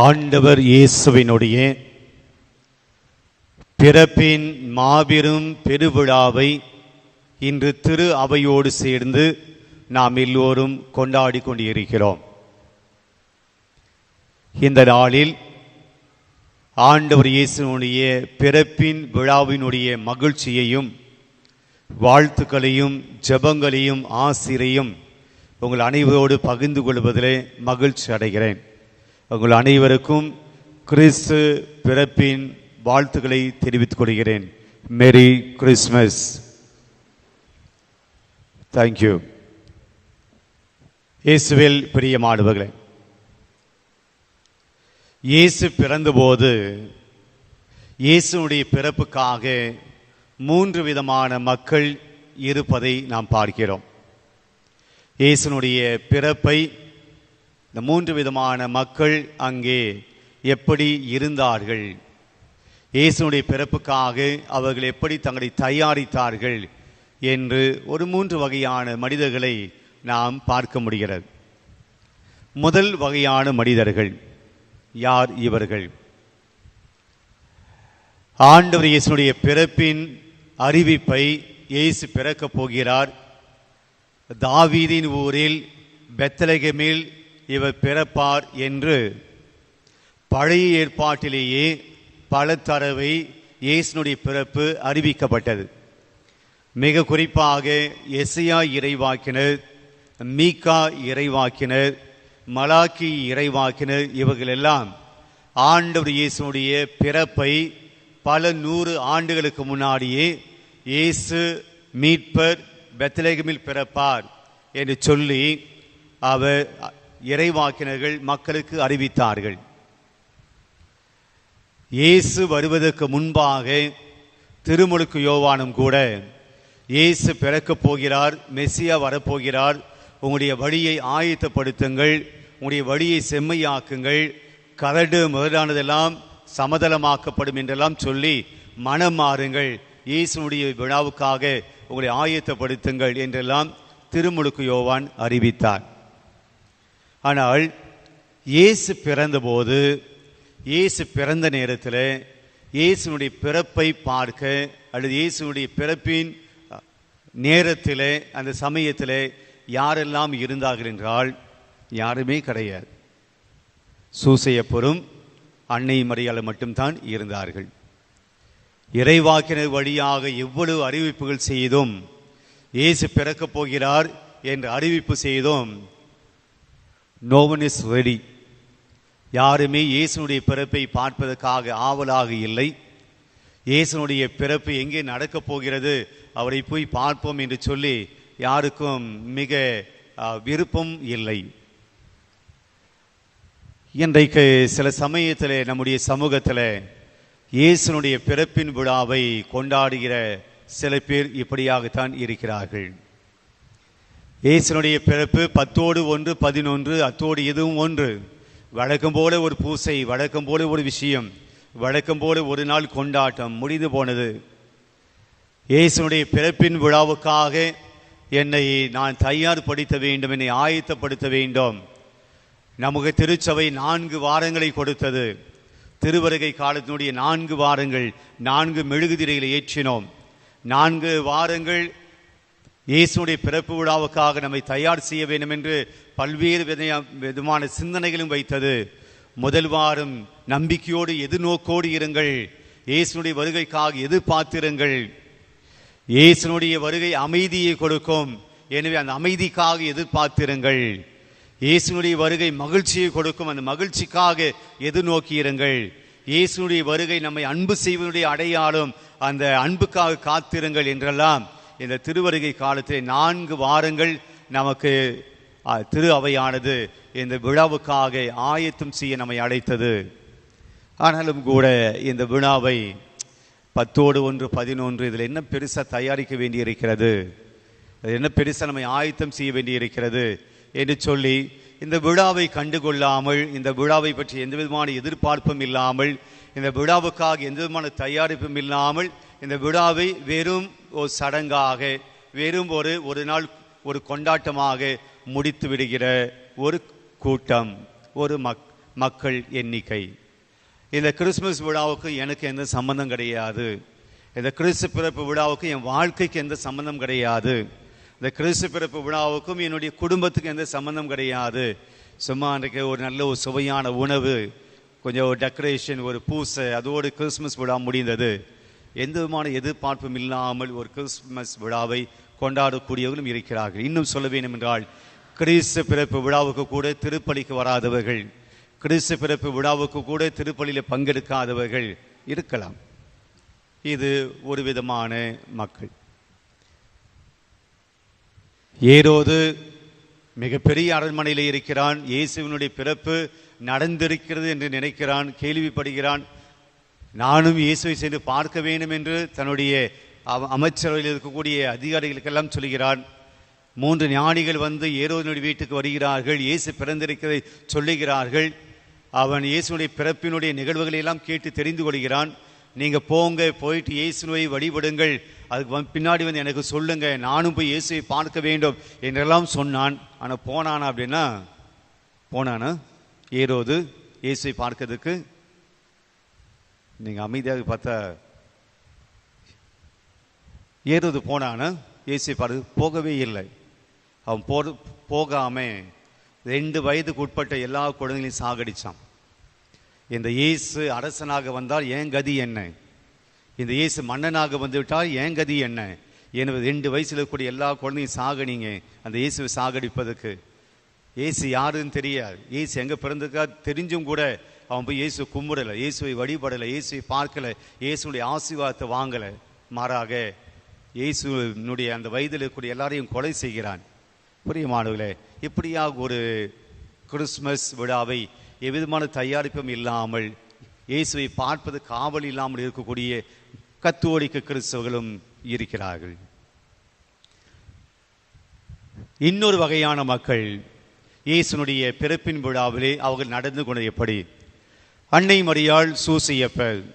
ஆண்டவர் இயேசுவினுடைய பிறப்பின் மாபெரும் பெருவிழாவை இன்று திரு அவையோடு சேர்ந்து நாம் எல்லோரும் கொண்டாடி கொண்டிருக்கிறோம். இந்த நாளில் ஆண்டவர் இயேசுனுடைய பிறப்பின் விழாவினுடைய மகிழ்ச்சியையும் வாழ்த்துக்களையும் ஜெபங்களையும் ஆசிரையும் உங்கள் அனைவரோடு பகிர்ந்து கொள்வதிலே மகிழ்ச்சி அடைகிறேன். உங்கள் அனைவருக்கும் கிறிஸ்து பிறப்பின் வாழ்த்துக்களை தெரிவித்துக் கொள்கிறேன். மேரி கிறிஸ்மஸ் தேங்க்யூ இயேசுவில் பிரியமானவர்களே இயேசு பிறந்தபோது இயேசுடைய பிறப்புக்காக மூன்று விதமான மக்கள் இருப்பதை நாம் பார்க்கிறோம். இயேசுனுடைய பிறப்பை இந்த மூன்று விதமான மக்கள் அங்கே எப்படி இருந்தார்கள்? இயேசுனுடைய பிறப்புக்காக அவர்கள் எப்படி தங்களை தயாரித்தார்கள் என்று ஒரு மூன்று வகையான மனிதர்களை நாம் பார்க்க முடிகிறது. முதல் வகையான மனிதர்கள் யார் இவர்கள்? ஆண்டவர் இயேசுடைய பிறப்பின் அறிவிப்பை இயேசு பிறக்கப் போகிறார். தாவீதின் ஊரில் பெத்தலகமில் இவர் பிறப்பார் என்று. பழைய ஏற்பாட்டிலேயே பல தடவை இயேசுனுடைய பிறப்பு அறிவிக்கப்பட்டது. மிக குறிப்பாக எசையா இறைவாக்கினர் மீகா இறைவாக்கினர் மலாக்கி இறைவாக்கினர் இவர்கள் எல்லாம் ஆண்டவர் இயேசுனுடைய பிறப்பை பல நூறு ஆண்டுகளுக்கு முன்னாடியே இயேசு மீட்பர் பெத்லேகமில் பிறப்பார் என்று சொல்லி அவர் இறைவாக்கினர்கள் மக்களுக்கு அறிவித்தார்கள். இயேசு வருவதற்கு முன்பாக திருமுழுக்கு யோவானும் கூட இயேசு பிறக்கப் போகிறார் மெஸ்ஸியா வரப்போகிறார் உங்களுடைய வழியை ஆயத்தப்படுத்துங்கள் உங்களுடைய வழியை செம்மையாக்குங்கள் கரடு முதலானதெல்லாம் சமதளமாக்கப்படும் என்றெல்லாம் சொல்லி மனம் மாறுங்கள். இயேசுனுடைய விழாவுக்காக உங்களை ஆயத்தப்படுத்துங்கள் என்றெல்லாம் திருமுழுக்கு யோவான் அறிவித்தார். ஆனால் இயேசு பிறந்தபோது இயேசு பிறந்த நேரத்தில் இயேசுனுடைய பிறப்பை பார்க்க அல்லது இயேசுனுடைய பிறப்பின் நேரத்தில் அந்த சமயத்தில் யாரெல்லாம் இருந்தார்கள் என்றால் யாருமே கிடையாது. சூசையப்பரும் அன்னை மரியாதை மட்டும்தான் இருந்தார்கள். இறைவாக்கினர் வழியாக எவ்வளவு அறிவிப்புகள் செய்தும். இயேசு பிறக்கப் போகிறார் என்று அறிவிப்பு செய்தும். நோவன் இஸ் ரெடி யாருமே இயேசுனுடைய பிறப்பை பார்ப்பதற்காக ஆவலாக இல்லை. இயேசுனுடைய பிறப்பு எங்கே நடக்கப் போகிறது அவரை போய் பார்ப்போம் என்று சொல்லி யாருக்கும் மிக விருப்பம் இல்லை. இன்றைக்கு சில சமயத்தில் நம்முடைய சமூகத்தில் இயேசுனுடைய பிறப்பின் விழாவை கொண்டாடுகிற சில பேர் இப்படியாகத்தான் இருக்கிறார்கள். இயேசுனுடைய பிறப்பு பத்தோடு ஒன்று பதினொன்று அத்தோடு எதுவும் ஒன்று. வழக்கம் போல ஒரு பூசை வழக்கம் போல ஒரு விஷயம் வழக்கம் போல ஒரு நாள் கொண்டாட்டம் முடிந்து போனது. இயேசுனுடைய பிறப்பின் விழாவுக்காக என்னை நான் தயார்படுத்த வேண்டும் என்னை ஆயத்தப்படுத்த வேண்டும். நமக்கு திருச்சபை நான்கு வாரங்களை கொடுத்தது. திருவருகை காலத்தினுடைய நான்கு வாரங்கள் நான்கு மெழுகுதிரைகளை ஏற்றினோம். நான்கு வாரங்கள் இயேசுடைய பிறப்பு விழாவுக்காக நம்மை தயார் செய்ய வேண்டும் என்று பல்வேறு விதமான சிந்தனைகளும் வைத்தது. முதல் வாரம் நம்பிக்கையோடு எதிர்நோக்கோடு இருங்கள். இயேசுடைய வருகைக்காக எதிர்பார்த்திருங்கள். இயேசுனுடைய வருகை அமைதியை கொடுக்கும். எனவே அந்த அமைதிக்காக எதிர்பார்த்திருங்கள். இயேசுனுடைய வருகை மகிழ்ச்சியை கொடுக்கும். அந்த மகிழ்ச்சிக்காக எதிர்நோக்கியிருங்கள் இயேசுனுடைய வருகை நம்மை அன்பு செய்வதனுடைய அடையாளம். அந்த அன்புக்காக காத்திருங்கள் என்றெல்லாம் இந்த திருவருகை காலத்திலே நான்கு வாரங்கள் நமக்கு திரு அவையானது இந்த விழாவுக்காக ஆயத்தம் செய்ய நம்மை அழைத்தது. ஆனாலும் கூட இந்த விழாவை பத்தோடு ஒன்று பதினொன்று இதில் என்ன பெருசாக தயாரிக்க வேண்டியிருக்கிறது? என்ன பெருசாக நம்மை ஆயத்தம் செய்ய வேண்டியிருக்கிறது என்று சொல்லி இந்த விழாவை கண்டுகொள்ளாமல் இந்த விழாவை பற்றி எந்த விதமான எதிர்பார்ப்பும் இல்லாமல் இந்த விழாவுக்காக எந்த விதமான தயாரிப்பும் இல்லாமல் இந்த விழாவை வெறும் ஒரு சடங்காக வெறும் ஒரு ஒரு நாள் ஒரு கொண்டாட்டமாக முடித்து விடுகிற ஒரு கூட்டம் ஒரு மக் மக்கள் எண்ணிக்கை. இந்த கிறிஸ்மஸ் விழாவுக்கு எனக்கு எந்த சம்பந்தம் கிடையாது. இந்த கிறிஸ்து பிறப்பு விழாவுக்கு என் வாழ்க்கைக்கு எந்த சம்பந்தம் கிடையாது. இந்த கிறிஸ்து பிறப்பு விழாவுக்கும் என்னுடைய குடும்பத்துக்கு எந்த சம்பந்தம் கிடையாது. சும்மா அன்றைக்கு ஒரு நல்ல ஒரு சுவையான உணவு கொஞ்சம் ஒரு டெக்கரேஷன் ஒரு பூசை அதோடு கிறிஸ்மஸ் விழா முடிந்தது. எந்த விதமான எதிர்பார்ப்பும் இல்லாமல் ஒரு கிறிஸ்துமஸ் விழாவை கொண்டாடக்கூடியவர்களும் இருக்கிறார்கள். இன்னும் சொல்ல வேண்டும் என்றால் கிறிஸ்து பிறப்பு விழாவுக்கு கூட திருப்பலிக்கு வராதவர்கள் கிறிஸ்து பிறப்பு விழாவுக்கு கூட திருப்பலியில் பங்கெடுக்காதவர்கள் இருக்கலாம். இது ஒரு விதமான மக்கள். ஏரோது மிகப்பெரிய அரண்மனையில் இருக்கிறான். இயேசுவினுடைய பிறப்பு நடந்திருக்கிறது என்று நினைக்கிறான் கேள்விப்படுகிறான். நானும் இயேசுவை சென்று பார்க்க வேண்டும் என்று தன்னுடைய அமைச்சரவையில் இருக்கக்கூடிய அதிகாரிகளுக்கெல்லாம் சொல்கிறான் மூன்று ஞானிகள் வந்து ஏரோதனுடைய வீட்டுக்கு வருகிறார்கள். இயேசு பிறந்திருக்கிறதை சொல்லுகிறார்கள். அவன் இயேசுடைய பிறப்பினுடைய நிகழ்வுகளை எல்லாம் கேட்டு தெரிந்து கொள்கிறான். நீங்கள் போங்க போயிட்டு இயேசுவை வழிபடுங்கள். அதுக்கு வந்து பின்னாடி வந்து எனக்கு சொல்லுங்க. நானும் போய் இயேசுவை பார்க்க வேண்டும் என்றெல்லாம் சொன்னான். ஆனால் போனானா அப்படின்னா? போனானா? ஏரோது இயேசுவை பார்க்கறதுக்கு நீங்கள் அமைதியாக பார்த்தா ஏறுவது போனான்னு ஏசி பாரு போகவே இல்லை. அவன் போ போகாமல் ரெண்டு வயதுக்கு உட்பட்ட எல்லா குழந்தைகளையும் சாகடித்தான் இந்த இயேசு அரசனாக வந்தால் ஏன் கதி என்ன? இந்த இயேசு மன்னனாக வந்துவிட்டால் ஏன் கதி என்ன? எனவே ரெண்டு வயசுல இருக்கக்கூடிய எல்லா குழந்தையும் சாகடிங்க. அந்த இயேசுவை சாகடிப்பதற்கு. இயேசு யாருன்னு தெரியாது. இயேசு எங்கே பிறந்திருக்கா தெரிஞ்சும் கூட அவன் போய் இயேசு கும்பிடலை இயேசுவை வழிபடலை இயேசுவை பார்க்கலை இயேசுடைய ஆசீர்வாதத்தை வாங்கலை. மாறாக இயேசுனுடைய அந்த வயதில் இருக்கக்கூடிய எல்லாரையும் கொலை செய்கிறான். புரியமானவர்களே இப்படியாக ஒரு கிறிஸ்மஸ் விழாவை எவ்விதமான தயாரிப்பும் இல்லாமல் இயேசுவை பார்ப்பது காவல் இல்லாமல் இருக்கக்கூடிய கத்தோலிக்க கிறிஸ்தவர்களும் இருக்கிறார்கள். இன்னொரு வகையான மக்கள் இயேசுனுடைய பிறப்பின் விழாவிலே அவர்கள் நடந்து கொண்டது எப்படி? அன்னை மரியாள் சூசியப்பர்.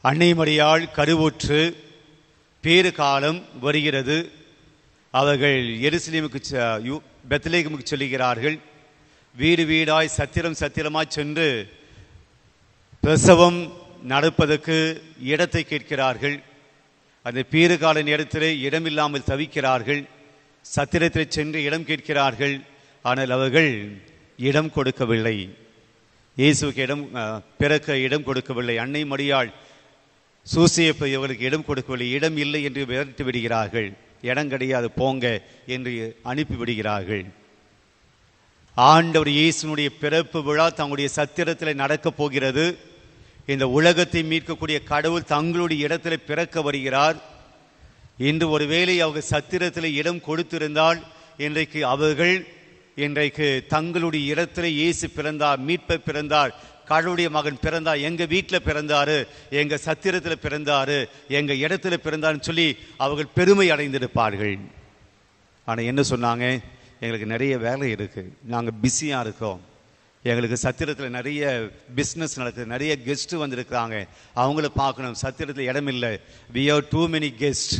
அன்னை மரியாள் கருவுற்று பேறு காலம் வருகிறது. அவர்கள் எருசலேமுக்கு செ- யூ- பெத்லேகமுக்கு செல்கிறார்கள். வீடு வீடாய் சத்திரம் சத்திரமாய் சென்று பிரசவம் நடப்பதற்கு இடத்தை கேட்கிறார்கள். அந்த பீறுகால நேரத்திலே இடமில்லாமல் தவிக்கிறார்கள். சத்திரத்தில் சென்று இடம் கேட்கிறார்கள். ஆனால் அவர்கள் இடம் கொடுக்கவில்லை. இயேசுவுக்கு இடம் பிறக்க இடம் கொடுக்கவில்லை. அன்னை மடியாள் சூசியப்பை இவர்களுக்கு இடம் கொடுக்கவில்லை. இடம் இல்லை என்று விரட்டி விடுகிறார்கள். இடம் கிடையாது போங்க என்று அனுப்பி விடுகிறார்கள். ஆண்டவர் இயேசுனுடைய பிறப்பு விழா தங்களுடைய சத்திரத்தில் நடக்கப் போகிறது. இந்த உலகத்தை மீட்கக்கூடிய கடவுள் தங்களுடைய இடத்துல பிறக்க வருகிறார். இன்று ஒருவேளை அவங்க சத்திரத்தில் இடம் கொடுத்திருந்தால் இன்றைக்கு அவர்கள் இன்றைக்கு தங்களுடைய இடத்துல இயேசு பிறந்தார் மீட்பை பிறந்தார் கடவுளுடைய மகன் பிறந்தார் எங்கள் வீட்டில் பிறந்தாரு எங்கள் சத்திரத்தில் பிறந்தாரு எங்கள் இடத்துல பிறந்தாருன்னு சொல்லி அவர்கள் பெருமை அடைந்திருப்பார்கள். ஆனால் என்ன சொன்னாங்க? எங்களுக்கு நிறைய வேலை இருக்குது நாங்கள் பிஸியாக இருக்கோம். எங்களுக்கு சத்திரத்தில் நிறைய பிஸ்னஸ் நடக்குது. நிறைய கெஸ்ட்டு வந்திருக்கிறாங்க. அவங்கள பார்க்கணும். சத்திரத்தில் இடமில்லை. We have too many guest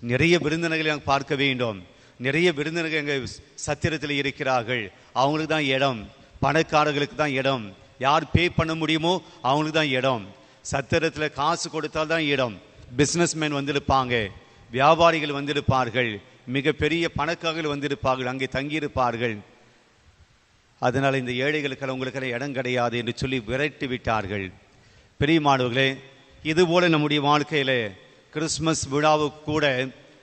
நிறைய விருந்தினர்களை நாங்கள் பார்க்க வேண்டும். நிறைய விருந்தினர்கள் எங்கள் சத்திரத்தில் இருக்கிறார்கள். அவங்களுக்கு தான் இடம். பணக்காரர்களுக்கு தான் இடம். யார் பே பண்ண முடியுமோ அவங்களுக்கு தான் இடம். சத்திரத்தில் காசு கொடுத்தால் தான் இடம். பிஸ்னஸ்மேன் வந்திருப்பாங்க. வியாபாரிகள் வந்திருப்பார்கள். மிகப்பெரிய பணக்காரர்கள் வந்திருப்பார்கள். அங்கே தங்கியிருப்பார்கள். அதனால் இந்த ஏழைகளுக்கு உங்களுக்கெல்லாம் இடம் கிடையாது என்று சொல்லி விரட்டி விட்டார்கள். பெரிய மாணவர்களே இதுபோல் நம்முடைய வாழ்க்கையில் கிறிஸ்மஸ் விழாவுக்கு கூட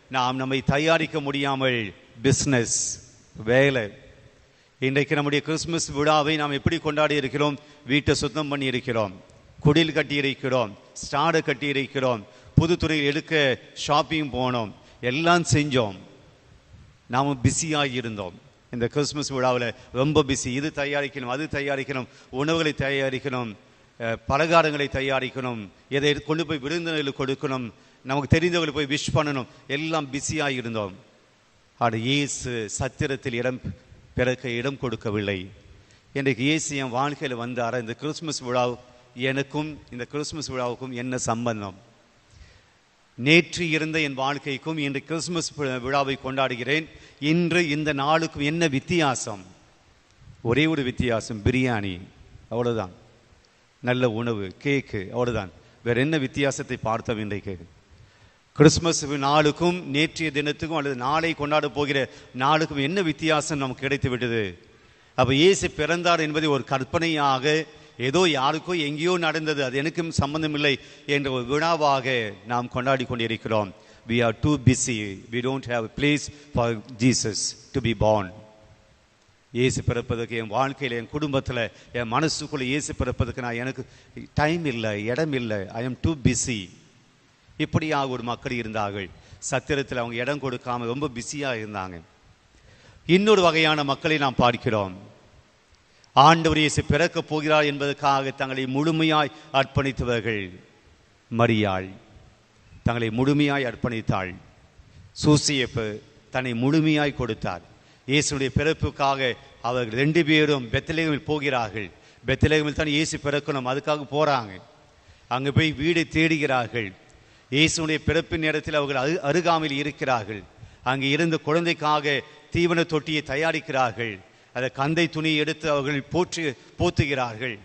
நாம் நம்மை தயாரிக்க முடியாமல் பிஸ்னஸ் வேலை. இன்றைக்கு நம்முடைய கிறிஸ்மஸ் விழாவை நாம் எப்படி கொண்டாடி இருக்கிறோம்? வீட்டை சுத்தம் பண்ணி இருக்கிறோம். குடில் கட்டியிருக்கிறோம் ஸ்டாடை கட்டியிருக்கிறோம் கட்டி இருக்கிறோம். எடுக்க ஷாப்பிங் போனோம். எல்லாம் செஞ்சோம். நாம் பிஸியாக இருந்தோம். இந்த கிறிஸ்மஸ் விழாவில் ரொம்ப பிஸி இது தயாரிக்கணும் அது தயாரிக்கணும் உணவுகளை தயாரிக்கணும் பலகாரங்களை தயாரிக்கணும் இதை கொண்டு போய் விருந்தினர்களுக்கு கொடுக்கணும் நமக்கு தெரிந்தவர்களுக்கு போய் விஷ் பண்ணணும். எல்லாம் பிஸியாக இருந்தோம் ஆனால் இயேசு சத்திரத்தில் இடம் பிறக்க இடம் கொடுக்கவில்லை. இன்றைக்கு இயேசு என் வாழ்க்கையில் வந்தார? இந்த கிறிஸ்மஸ் விழா எனக்கும் இந்த கிறிஸ்மஸ் விழாவுக்கும் என்ன சம்பந்தம்? நேற்று இருந்த என் வாழ்க்கைக்கும் இன்று கிறிஸ்துமஸ் விழாவை கொண்டாடுகிறேன். இன்று இந்த நாளுக்கும் என்ன வித்தியாசம்? ஒரே ஒரு வித்தியாசம் பிரியாணி. அவ்வளோதான் நல்ல உணவு கேக்கு அவ்வளோதான் வேற என்ன வித்தியாசத்தை பார்த்தோம் இன்றைக்கு? கிறிஸ்மஸ் நாளுக்கும் நேற்றைய தினத்துக்கும் அல்லது நாளை கொண்டாட போகிற நாளுக்கும் என்ன வித்தியாசம் நமக்கு கிடைத்து விட்டது? அப்போ இயேசு பிறந்தார் என்பதை ஒரு கற்பனையாக ஏதோ யாருக்கோ எங்கேயோ நடந்தது அது எனக்கும் சம்பந்தமில்லை என்ற ஒரு விழாவாக நாம் கொண்டாடி கொண்டிருக்கிறோம். We are too busy we don't have place for Jesus to be born இயேசு பிறப்பதற்கு என் வாழ்க்கையில் என் குடும்பத்தில் என் மனசுக்குள்ளே இயேசு பிறப்பதற்கு நான் எனக்கு டைம் இல்லை இடம் இல்லை. ஐ எம் டூ பிஸி இப்படியாக ஒரு மக்கள் இருந்தார்கள். சத்திரத்தில் அவங்க இடம் கொடுக்காம ரொம்ப பிஸியாக இருந்தாங்க. இன்னொரு வகையான மக்களை நாம் பார்க்கிறோம். ஆண்டவர் இயேசு பிறக்கப் போகிறார் என்பதற்காக தங்களை முழுமையாய் அர்ப்பணித்தவர்கள் மரியாள். தங்களை முழுமையாய் அர்ப்பணித்தாள். சூசியப்பு தன்னை முழுமையாய் கொடுத்தார். இயேசுடைய பிறப்புக்காக அவர்கள் ரெண்டு பேரும் பெத்தலேகமில் போகிறார்கள். பெத்தலேகமில் தான் இயேசு பிறக்கணும் அதுக்காக போகிறாங்க அங்கே போய் வீடு தேடுகிறார்கள். இயேசுடைய பிறப்பின் நேரத்தில் அவர்கள் அரு அருகாமையில் இருக்கிறார்கள். அங்கு இருந்த குழந்தைக்காக தீவன தொட்டியை தயாரிக்கிறார்கள். அதை கந்தை துணியை எடுத்து அவர்கள் போற்று போத்துகிறார்கள்.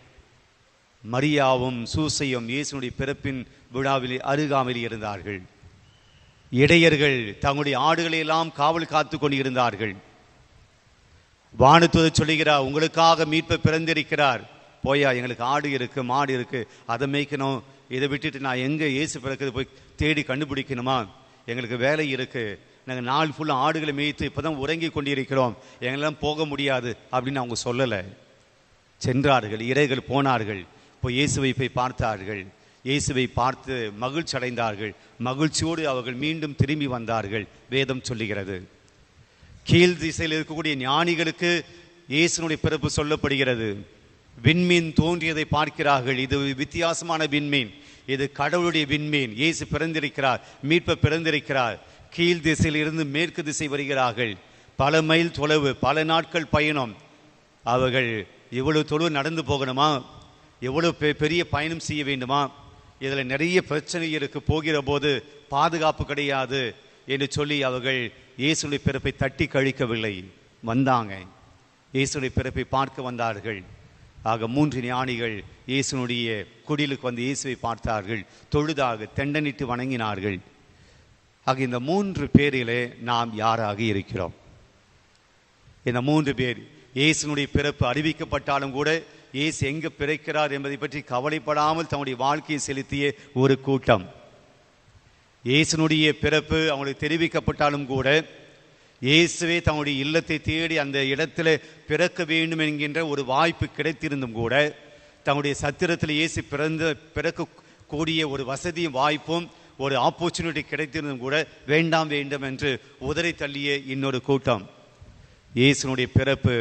மரியாவும் சூசையும் இயேசுடைய பிறப்பின் விழாவில் அருகாமையில் இருந்தார்கள். இடையர்கள் தங்களுடைய ஆடுகளை எல்லாம் காவல் காத்து கொண்டு இருந்தார்கள் வானத்துவது சொல்லுகிறார் உங்களுக்காக மீட்பு பிறந்திருக்கிறார். போயா எங்களுக்கு ஆடு இருக்கு மாடு இருக்கு. அதை மேய்க்கணும். இதை விட்டுட்டு நான் எங்கே இயேசு பிறக்கிறது போய் தேடி கண்டுபிடிக்கணுமா? எங்களுக்கு வேலை இருக்குது நாங்கள் நாள் ஃபுல்லாக ஆடுகளை மேய்த்து இப்போ தான் உறங்கி கொண்டிருக்கிறோம். எங்களெல்லாம் போக முடியாது அப்படின்னு அவங்க சொல்லலை. சென்றார்கள் இறைகள் போனார்கள். இப்போ இயேசுவை போய் பார்த்தார்கள். இயேசுவை பார்த்து மகிழ்ச்சி அடைந்தார்கள். மகிழ்ச்சியோடு அவர்கள் மீண்டும் திரும்பி வந்தார்கள். வேதம் சொல்லுகிறது. கீழ் திசையில் இருக்கக்கூடிய ஞானிகளுக்கு இயேசுனுடைய பிறப்பு சொல்லப்படுகிறது. விண்மீன் தோன்றியதை பார்க்கிறார்கள். இது வித்தியாசமான விண்மீன். இது கடவுளுடைய விண்மீன். இயேசு பிறந்திருக்கிறார் மீட்ப பிறந்திருக்கிறார். கீழ் திசையில் இருந்து மேற்கு திசை வருகிறார்கள். பல மைல் தொலைவு பல நாட்கள் பயணம். அவர்கள் இவ்வளவு தொழு நடந்து போகணுமா? எவ்வளவு பெ- பெரிய பயணம் செய்ய வேண்டுமா? இதில் நிறைய பிரச்சனை இருக்கு. போகிற போது பாதுகாப்பு கிடையாது என்று சொல்லி அவர்கள் இயேசுடைய பிறப்பை தட்டி கழிக்கவில்லை. வந்தாங்க. இயேசுடைய பிறப்பை பார்க்க வந்தார்கள். ஆக மூன்று ஞானிகள் இயேசுனுடைய குடிலுக்கு வந்து இயேசுவை பார்த்தார்கள் தொழுதாக தெண்டனிட்டு வணங்கினார்கள். ஆக இந்த மூன்று பேரிலே நாம் யாராக இருக்கிறோம்? இந்த மூன்று பேர் இயேசுனுடைய பிறப்பு அறிவிக்கப்பட்டாலும் கூட இயேசு எங்கு பிறக்கிறார் என்பதை பற்றி கவலைப்படாமல் தன்னுடைய வாழ்க்கையை செலுத்திய ஒரு கூட்டம். இயேசுனுடைய பிறப்பு அவங்களுக்கு தெரிவிக்கப்பட்டாலும் கூட இயேசுவே தன்னுடைய இல்லத்தை தேடி அந்த இடத்துல பிறக்க வேண்டும் என்கின்ற ஒரு வாய்ப்பு கிடைத்திருந்தும் கூட தன்னுடைய சத்திரத்தில் இயேசு பிறந்த பிறக்கக்கூடிய ஒரு வசதியும் வாய்ப்பும் ஒரு ஆப்பர்ச்சுனிட்டி கிடைத்திருந்தும் கூட வேண்டாம் வேண்டும் என்று உதறி தள்ளிய இன்னொரு கூட்டம். இயேசுனுடைய பிறப்பு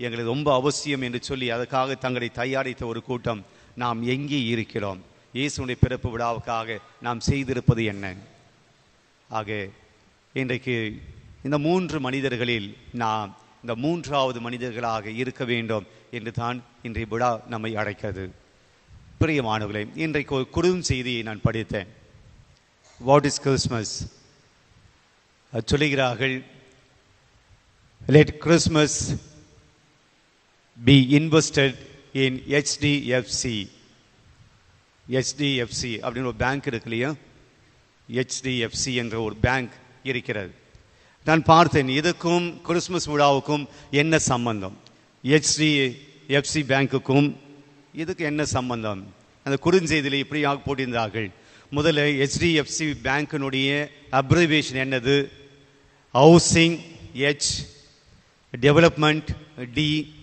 எங்களுக்கு ரொம்ப அவசியம் என்று சொல்லி அதற்காக தங்களை தயாரித்த ஒரு கூட்டம். நாம் எங்கே இருக்கிறோம்? இயேசுனுடைய பிறப்பு விழாவுக்காக நாம் செய்திருப்பது என்ன? ஆக இன்றைக்கு இந்த மூன்று மனிதர்களில் நாம் இந்த மூன்றாவது மனிதர்களாக இருக்க வேண்டும் என்று தான் இன்றைய விழா நம்மை அழைக்கிறது. பிரியமானவர்களே இன்றைக்கு ஒரு குறும் செய்தியை நான் படித்தேன். வாட் இஸ் கிறிஸ்மஸ் சொல்லுகிறார்கள் let Christmas be invested in HDFC HDFC அப்படின்னு ஒரு பேங்க் இருக்கு இல்லையா? ஹெச்டிஎஃப்சி என்ற ஒரு பேங்க் இருக்கிறது. நான் பார்த்தேன். இதுக்கும் கிறிஸ்மஸ் விழாவுக்கும் என்ன சம்பந்தம்? HDFC பேங்க்குக்கும் இதுக்கு என்ன சம்பந்தம்? அந்த குறுஞ்செய்தியில் இப்படியாக போட்டிருந்தார்கள். முதல்ல ஹெச்டிஎஃப்சி பேங்க்கினுடைய அப்ரிவேஷன் என்னது? Housing H development D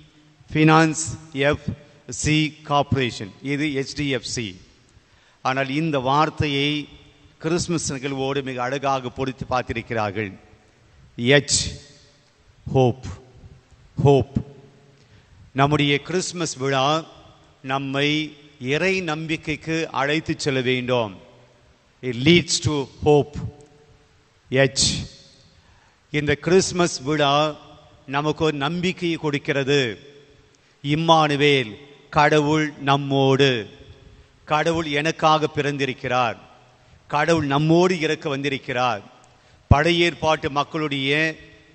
finance F C corporation இது ஹெச்டிஎஃப்சி ஆனால் இந்த வார்த்தையை கிறிஸ்மஸ் நிகழ்வோடு மிக அழகாக பொருத்தி பார்த்திருக்கிறார்கள். எச் ஹோப் ஹோப் நம்முடைய கிறிஸ்மஸ் விழா நம்மை இறை நம்பிக்கைக்கு அழைத்து செல்ல வேண்டும். It leads to hope H இந்த கிறிஸ்மஸ் விழா நமக்கு ஒரு நம்பிக்கையை கொடுக்கிறது. இம்மானுவேல் கடவுள் நம்மோடு. கடவுள் எனக்காக பிறந்திருக்கிறார். கடவுள் நம்மோடு இறக்க வந்திருக்கிறார். பழைய ஏற்பாட்டு மக்களுடைய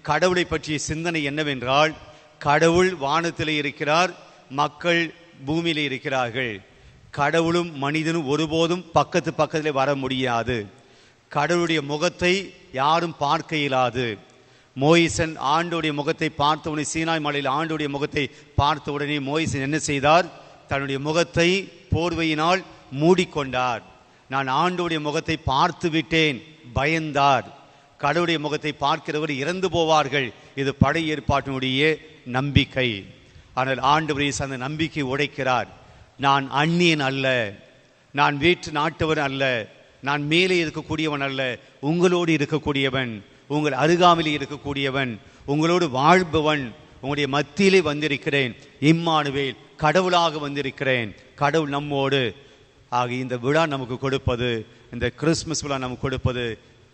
கடவுளை பற்றிய சிந்தனை என்னவென்றால் கடவுள் வானத்தில் இருக்கிறார் மக்கள் பூமியில் இருக்கிறார்கள். கடவுளும் மனிதனும் ஒருபோதும் பக்கத்து பக்கத்தில் வர முடியாது. கடவுளுடைய முகத்தை யாரும் பார்க்க இயலாது. மோயிசன் ஆண்டோடைய முகத்தை பார்த்தவுடனே சீனாய் மலையில் ஆண்டோடைய முகத்தை பார்த்த உடனே மோயிசன் என்ன செய்தார்? தன்னுடைய முகத்தை போர்வையினால் மூடிக்கொண்டார். நான் ஆண்டோடைய முகத்தை பார்த்து விட்டேன் பயந்தார். கடவுளுடைய முகத்தை பார்க்கிறவர் இறந்து போவார்கள். இது படை ஏற்பாட்டினுடைய நம்பிக்கை. ஆனால் ஆண்டு இயேசு அந்த நம்பிக்கை உடைக்கிறார். நான் அந்நியன் அல்ல. நான் வீட்டு நாட்டவன் அல்ல. நான் மேலே இருக்கக்கூடியவன் அல்ல. உங்களோடு இருக்கக்கூடியவன். உங்கள் அருகாமையில் இருக்கக்கூடியவன். உங்களோடு வாழ்பவன். உங்களுடைய மத்தியிலே வந்திருக்கிறேன். இம்மானுவேல் கடவுளாக வந்திருக்கிறேன். கடவுள் நம்மோடு. ஆக இந்த விழா நமக்கு கொடுப்பது இந்த கிறிஸ்மஸ் விழா நமக்கு கொடுப்பது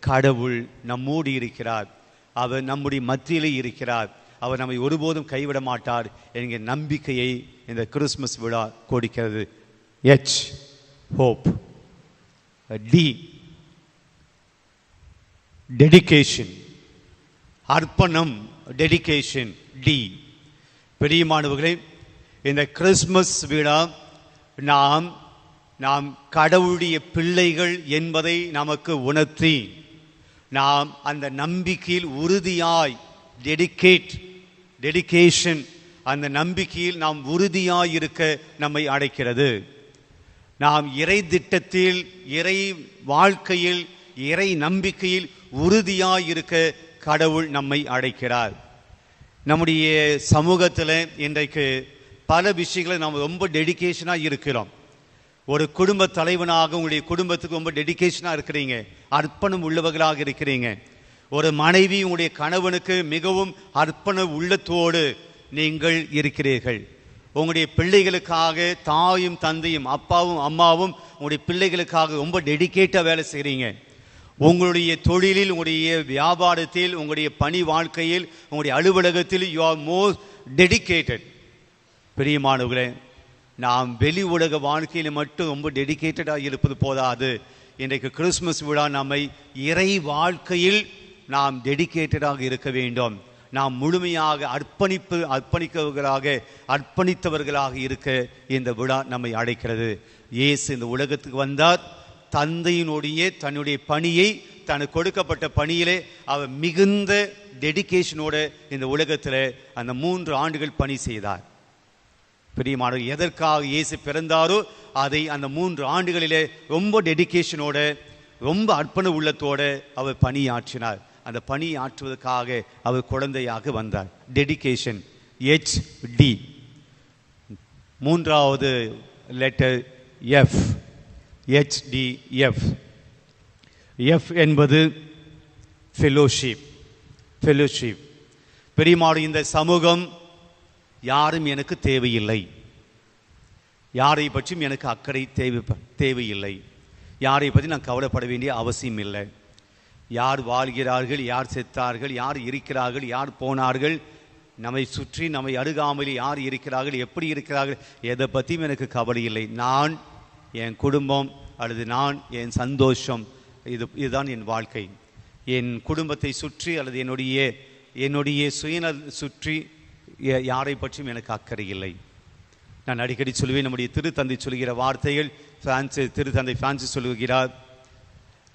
கடவுள் நம்மோடு இருக்கிறார். அவர் நம்முடைய மத்தியிலே இருக்கிறார். அவர் நம்மை ஒருபோதும் கைவிட மாட்டார் என்கிற நம்பிக்கையை இந்த கிறிஸ்மஸ் விழா கொடுக்கிறது. எச் ஹோப் டி டெடிகேஷன் அர்ப்பணம் டெடிகேஷன் டி பெரியமானவர்களே இந்த கிறிஸ்மஸ் விழா நாம் நாம் கடவுளுடைய பிள்ளைகள் என்பதை நமக்கு உணர்த்தி நாம் அந்த நம்பிக்கையில் உறுதியாய் டெடிகேட் டெடிகேஷன் அந்த நம்பிக்கையில் நாம் உறுதியாய் இருக்க நம்மை அடைக்கிறது நாம் இறை திட்டத்தில் இறை வாழ்க்கையில் இறை நம்பிக்கையில் உறுதியாய் இருக்க கடவுள் நம்மை அழைக்கிறார். நம்முடைய சமூகத்தில் இன்றைக்கு பல விஷயங்களை நாம் ரொம்ப டெடிகேஷனாக இருக்கிறோம். ஒரு குடும்ப தலைவனாக உங்களுடைய குடும்பத்துக்கு ரொம்ப டெடிகேஷனாக இருக்கிறீங்க. அர்ப்பணம் உள்ளவர்களாக இருக்கிறீங்க. ஒரு மனைவி உங்களுடைய கணவனுக்கு மிகவும் அர்ப்பண உள்ளத்தோடு நீங்கள் இருக்கிறீர்கள். உங்களுடைய பிள்ளைகளுக்காக தாயும் தந்தையும் அப்பாவும் அம்மாவும் உங்களுடைய பிள்ளைகளுக்காக ரொம்ப டெடிகேட்டாக வேலை செய்கிறீங்க உங்களுடைய தொழிலில் உங்களுடைய வியாபாரத்தில் உங்களுடைய பணி வாழ்க்கையில் உங்களுடைய அலுவலகத்தில் யூ ஆர் மோர் டெடிகேட்டட் பிரியமானவர்களே நாம் வெளி உலக வாழ்க்கையில் மட்டும் ரொம்ப டெடிக்கேட்டடாக இருப்பது போதாது. இன்றைக்கு கிறிஸ்மஸ் விழா நம்மை இறை வாழ்க்கையில் நாம் டெடிகேட்டடாக இருக்க வேண்டும். நாம் முழுமையாக அர்ப்பணிப்பு அர்ப்பணிக்கவர்களாக அர்ப்பணித்தவர்களாக இருக்க இந்த விழா நம்மை அழைக்கிறது. இயேசு இந்த உலகத்துக்கு வந்தார். தந்தையினுடைய தன்னுடைய பணியை தனக்கு கொடுக்கப்பட்ட பணியிலே அவர் மிகுந்த டெடிகேஷனோட இந்த உலகத்தில் அந்த மூன்று ஆண்டுகள் பணி செய்தார். பிரியமானவர் எதற்காக இயேசு பிறந்தாரோ அதை அந்த மூன்று ஆண்டுகளிலே ரொம்ப டெடிக்கேஷனோட ரொம்ப அர்ப்பண உள்ளத்தோடு அவர் பணியாற்றினார். அந்த பணி ஆற்றுவதற்காக அவர் குழந்தையாக வந்தார். டெடிக்கேஷன் ஹெச் டி மூன்றாவது லெட்டர் எஃப் ஹெச்டிஎஃப் எஃப் என்பது ஃபெலோஷிப் ஃபெலோஷிப் பெரியமாடு இந்த சமூகம் யாரும் எனக்கு தேவையில்லை. யாரை பற்றியும் எனக்கு அக்கறை தேவை தேவையில்லை. யாரை பற்றி நான் கவலைப்பட வேண்டிய அவசியம் இல்லை. யார் வாழ்கிறார்கள் யார் செத்தார்கள் யார் இருக்கிறார்கள் யார் போனார்கள் நம்மை சுற்றி நம்மை அருகாமல் யார் இருக்கிறார்கள் எப்படி இருக்கிறார்கள் எதை பற்றியும் எனக்கு கவலை இல்லை. நான் என் குடும்பம் அல்லது நான் என் சந்தோஷம் இது இதுதான் என் வாழ்க்கை. என் குடும்பத்தை சுற்றி அல்லது என்னுடைய என்னுடைய சுயநல சுற்றி யாரை பற்றியும் எனக்கு அக்கறை இல்லை. நான் அடிக்கடி சொல்லுவேன் நம்முடைய திருத்தந்தை சொல்கிற வார்த்தைகள் பிரான்சிஸ் திருத்தந்தை பிரான்சிஸ் சொல்லுகிறார்.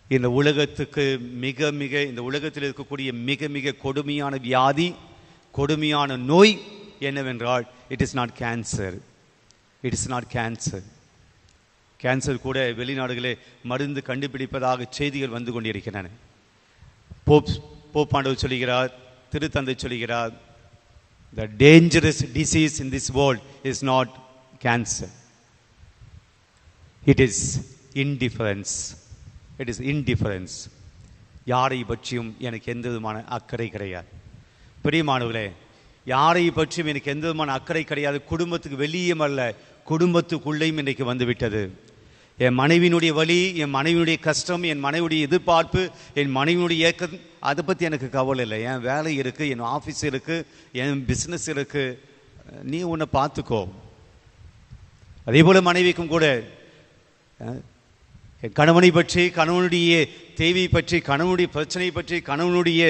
இந்த உலகத்துக்கு மிக மிக இந்த உலகத்தில் இருக்கக்கூடிய மிக மிக கொடுமையான வியாதி கொடுமையான நோய் என்னவென்றால் it is not cancer it is not cancer cancer கூட வெளிநாடுகளே மருந்து கண்டுபிடிப்பதாக செய்திகள் வந்து கொண்டிருக்கின்றன. போப் போப்பாண்டவர் சொல்கிறார் திருத்தந்தை சொல்கிறார் the dangerous disease in this world is not cancer it is indifference it is indifference யாரை பற்றியும் எனக்கு எந்த விதமான அக்கறை கிடையாது. பிரியமானவர்களே யாரை பற்றியும் எனக்கு எந்த விதமான அக்கறை கிடையாது. குடும்பத்துக்கு வெளியும் அல்ல குடும்பத்துக்குள்ளேயும் இன்றைக்கு வந்துவிட்டது. என் மனைவியினுடைய வலி என் மனைவியினுடைய கஷ்டம் என் மனைவியுடைய எதிர்பார்ப்பு என் மனைவியினுடைய ஏக்கம் அதை பற்றி எனக்கு கவலை இல்லை. என் வேலை இருக்குது என் ஆஃபீஸ் இருக்குது என் பிஸ்னஸ் இருக்குது நீ உன்னை பார்த்துக்கோ. அதே போல மனைவிக்கும் கூட என் கணவனை பற்றி கணவனுடைய தேவை பற்றி கணவனுடைய பிரச்சனை பற்றி கணவனுடைய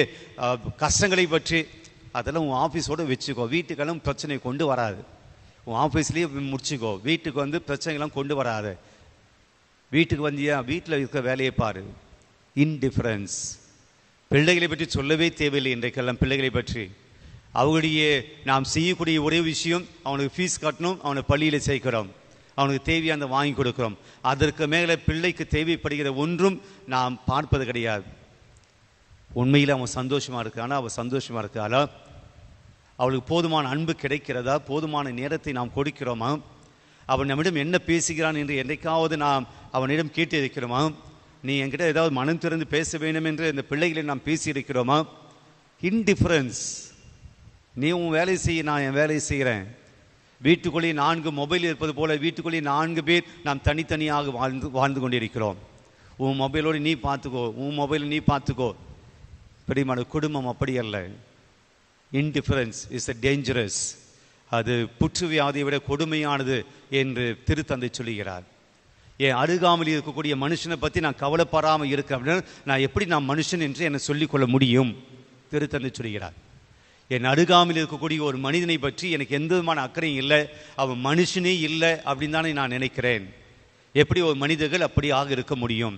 கஷ்டங்களை பற்றி அதெல்லாம் உன் ஆஃபீஸோடு வச்சுக்கோ. வீட்டுக்கெல்லாம் பிரச்சனை கொண்டு வராது. உன் ஆஃபீஸ்லேயே முடிச்சுக்கோ. வீட்டுக்கு வந்து பிரச்சனைகள்லாம் கொண்டு வராது. வீட்டுக்கு வந்தியா வீட்டில் இருக்க வேலையை பாரு. இன்டிஃபரன்ஸ் பிள்ளைகளை பற்றி சொல்லவே தேவையில்லை இன்றைக்கெல்லாம் பிள்ளைகளை பற்றி. அவங்களுடைய நாம் செய்யக்கூடிய ஒரே விஷயம் அவனுக்கு ஃபீஸ் கட்டணும் அவனை பள்ளியில் சேர்க்கிறோம். அவனுக்கு தேவையானதை வாங்கி கொடுக்குறோம். அதற்கு மேலே பிள்ளைக்கு தேவைப்படுகிற ஒன்றும் நாம் பார்ப்பது கிடையாது. உண்மையில் அவன் சந்தோஷமாக இருக்கானா? அவள் சந்தோஷமாக இருக்காளா? அவளுக்கு போதுமான அன்பு கிடைக்கிறதா? போதுமான நேரத்தை நாம் கொடுக்கிறோமா? அவன் நம்மிடம் என்ன பேசுகிறான் என்று என்றைக்காவது நாம் அவனிடம் கேட்டு இருக்கிறோமா நீ என்கிட்ட ஏதாவது மனம் திறந்து பேச வேண்டும் என்று இந்த பிள்ளைகளை நாம் பேசியிருக்கிறோமா? இன்டிஃபரன்ஸ் நீ உன் வேலை செய்ய நான் என் வேலையை செய்கிறேன். வீட்டுக்குள்ளே நான்கு மொபைல் இருப்பது போல வீட்டுக்குள்ளே நான்கு பேர் நாம் தனித்தனியாக வாழ்ந்து வாழ்ந்து கொண்டிருக்கிறோம். உன் மொபைலோடு நீ பார்த்துக்கோ உன் மொபைல் நீ பார்த்துக்கோ. பெரியமான குடும்பம் அப்படி அல்ல. இன்டிஃபரன்ஸ் இஸ் அ டேஞ்சரஸ் அது புற்றுவியாதியை விட கொடுமையானது என்று திருத்தந்தை சொல்லுகிறார். என் அருகாமல் இருக்கக்கூடிய மனுஷனை பற்றி நான் கவலைப்படாமல் இருக்க அப்படின்னு நான் எப்படி நான் மனுஷன் என்று என்னை சொல்லிக்கொள்ள முடியும்? திருத்தந்தை சொல்கிறார். என் அருகாமல் இருக்கக்கூடிய ஒரு மனிதனை பற்றி எனக்கு எந்த விதமான அக்கறையும் இல்லை. அவன் மனுஷனே இல்லை அப்படின்னு தானே நான் நினைக்கிறேன். எப்படி ஒரு மனிதர்கள் அப்படியாக இருக்க முடியும்?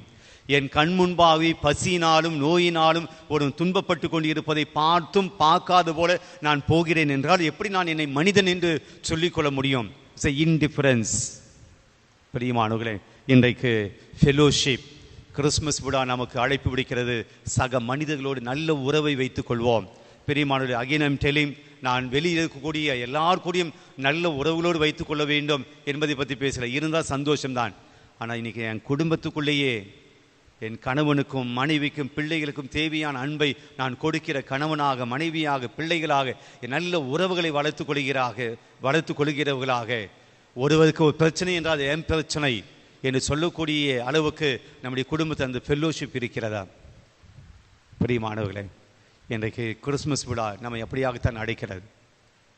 என் கண் முன்பாகவே பசியினாலும் நோயினாலும் ஒரு துன்பப்பட்டு கொண்டு இருப்பதை பார்த்தும் பார்க்காத போல நான் போகிறேன் என்றால் எப்படி நான் என்னை மனிதன் என்று சொல்லிக்கொள்ள முடியும்? இட்ஸ் இன்டிஃபரன்ஸ் பிரியமானவர்களே இன்றைக்கு ஃபெலோஷிப் கிறிஸ்மஸ் விழா நமக்கு அழைப்பு விடுக்கிறது. சக மனிதர்களோடு நல்ல உறவை வைத்துக் கொள்வோம். பிரியமானவர்களே அகினம் டெலிம் நான் வெளியில் இருக்கக்கூடிய எல்லார் கூடயும் நல்ல உறவுகளோடு வைத்துக் கொள்ள வேண்டும் என்பதை பற்றி பேசல. இருந்தால் சந்தோஷம்தான். ஆனால் இன்றைக்கி என் குடும்பத்துக்குள்ளேயே என் கணவனுக்கும் மனைவிக்கும் பிள்ளைகளுக்கும் தேவையான அன்பை நான் கொடுக்கிற கணவனாக மனைவியாக பிள்ளைகளாக என் நல்ல உறவுகளை வளர்த்து கொள்கிறாக வளர்த்து கொள்கிறவர்களாக ஒருவருக்கு ஒரு பிரச்சனை என்றால் என் பிரச்சனை என்று சொல்லக்கூடிய அளவுக்கு நம்முடைய குடும்பத்தில் அந்த ஃபெல்லோஷிப் இருக்கிறதா? பிரியமானவர்களே இன்றைக்கு கிறிஸ்மஸ் விழா நம்ம எப்படியாகத்தான் அடைக்கிறது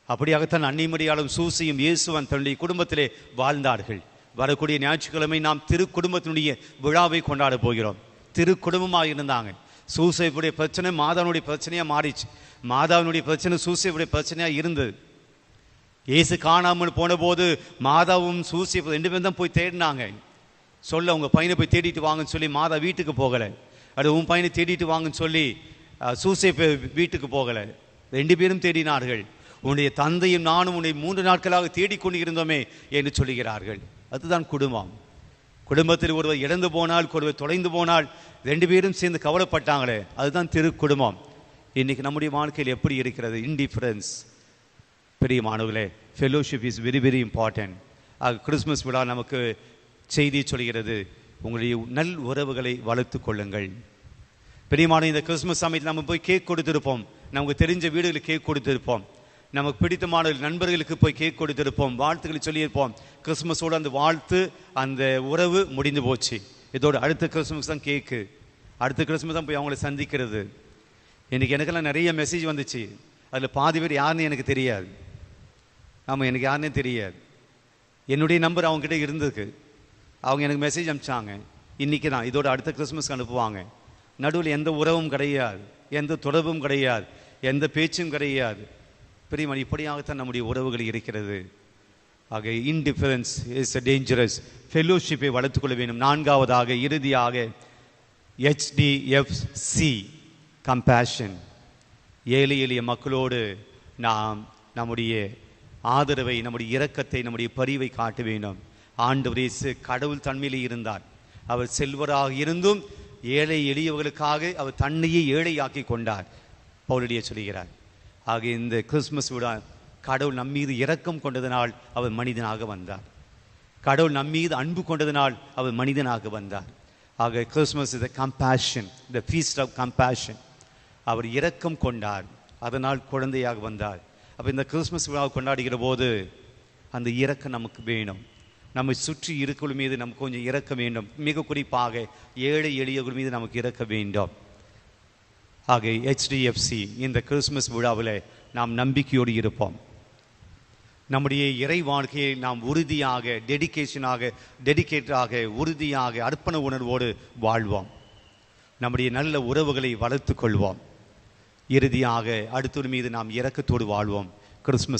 அப்படியாகத்தான் அன்னிமடியாலும் சூசியும் இயேசுவன் தன்னுடைய குடும்பத்திலே வாழ்ந்தார்கள். வரக்கூடிய ஞாயிற்றுக்கிழமை நாம் திரு குடும்பத்தினுடைய விழாவை கொண்டாட போகிறோம். திரு குடும்பமாக இருந்தாங்க. சூசைப்புடைய பிரச்சனை மாதாவுடைய பிரச்சனையாக மாறிச்சு. மாதாவினுடைய பிரச்சனை சூசைப்புடைய பிரச்சனையாக இருந்தது. இயேசு காணாமல் போன போது மாதாவும் சூசி ரெண்டு பேரும் தான் போய் தேடினாங்க. சொல்ல உங்கள் பையனை போய் தேடிட்டு வாங்கன்னு சொல்லி மாதா வீட்டுக்கு போகலை. அது உன் பையனை தேடிட்டு வாங்கன்னு சொல்லி அஹ், வீட்டுக்கு போகலை. ரெண்டு பேரும் தேடினார்கள். உன்னுடைய தந்தையும் நானும் உன்னை மூன்று நாட்களாக தேடிக்கொண்டு இருந்தோமே என்று சொல்லுகிறார்கள். அதுதான் குடும்பம். குடும்பத்தில் ஒருவர் இறந்து போனால் ஒருவர் தொலைந்து போனால் ரெண்டு பேரும் சேர்ந்து கவலைப்பட்டாங்களே. அதுதான் திரு குடும்பம் இன்னைக்கு நம்முடைய வாழ்க்கையில் எப்படி இருக்கிறது? இன்டிஃபரன்ஸ் பெரிய மாணவர்களே fellowship is very very important ஆக கிறிஸ்மஸ் விழா நமக்கு செய்தி சொல்கிறது உங்களுடைய நல் உறவுகளை வளர்த்துக் கொள்ளுங்கள். பெரியமான இந்த கிறிஸ்மஸ் சமயத்தில் நம்ம போய் கேக் கொடுத்துருப்போம். நமக்கு தெரிஞ்ச வீடுகளுக்கு கேக் கொடுத்துருப்போம். நமக்கு பிடித்தமான நண்பர்களுக்கு போய் கேக் கொடுத்துருப்போம். வாழ்த்துக்களை சொல்லியிருப்போம். கிறிஸ்மஸோட அந்த வாழ்த்து அந்த உறவு முடிந்து போச்சு. இதோட அடுத்த கிறிஸ்மஸ் தான் கேக்கு அடுத்த கிறிஸ்மஸ் தான் போய் அவங்கள சந்திக்கிறது. இன்றைக்கி எனக்கெல்லாம் நிறைய மெசேஜ் வந்துச்சு. அதில் பாதி பேர் யாருன்னு எனக்கு தெரியாது. ஆமாம் எனக்கு யாருனே தெரியாது. என்னுடைய நம்பர் அவங்ககிட்ட இருந்ததுக்கு அவங்க எனக்கு மெசேஜ் அனுப்பிச்சாங்க. இன்றைக்கி தான் இதோட அடுத்த கிறிஸ்மஸ்க்கு அனுப்புவாங்க. நடுவில் எந்த உறவும் கிடையாது. எந்த தொடர்பும் கிடையாது. எந்த பேச்சும் கிடையாது. பிரியமணி இப்படியாகத்தான் நம்முடைய உறவுகள் இருக்கிறது. ஆக இன்டிஃபரன்ஸ் இஸ் டேஞ்சரஸ் ஃபெலோஷிப்பை வளர்த்துக்கொள்ள வேண்டும். நான்காவதாக இறுதியாக ஹெச்டிஎஃப்சி கம்பேஷன் ஏழை எளிய மக்களோடு நாம் நம்முடைய ஆதரவை நம்முடைய இரக்கத்தை நம்முடைய பரிவை காட்ட வேண்டும். ஆண்டவர் இயேசு கடவுள் தன்மையில் இருந்தார். அவர் செல்வராக இருந்தும் ஏழை எளியவர்களுக்காக அவர் தன்னையே ஏழையாக்கி கொண்டார். பவுலடியே சொல்கிறார் ஆக இந்த கிறிஸ்மஸ் விழா கடவுள் நம்மீது இரக்கம் கொண்டதனால் அவர் மனிதனாக வந்தார். கடவுள் நம்மீது அன்பு கொண்டதனால் அவர் மனிதனாக வந்தார். ஆக Christmas is compassion the feast of compassion அவர் இரக்கம் கொண்டார். அதனால் குழந்தையாக வந்தார். அப்போ இந்த கிறிஸ்மஸ் விழாவை கொண்டாடுகிற போது அந்த இறக்கம் நமக்கு வேணும். நம்மை சுற்றி இருக்கிற மீது நமக்கு கொஞ்சம் இறக்க வேண்டும். மிக குறிப்பாக ஏழை எளியவர்கள் மீது நமக்கு இறக்க வேண்டும். ஆக ஹெச்டிஎஃப்சி இந்த கிறிஸ்மஸ் விழாவில் நாம் நம்பிக்கையோடு இருப்போம். நம்முடைய இறை வாழ்க்கையை நாம் உறுதியாக டெடிக்கேஷனாக டெடிக்கேட்டாக உறுதியாக அர்ப்பண உணர்வோடு வாழ்வோம். நம்முடைய நல்ல உறவுகளை வளர்த்து கொள்வோம். இறுதியாக அடுத்தவர் மீது நாம் இறக்கத்தோடு வாழ்வோம். கிறிஸ்துமஸ்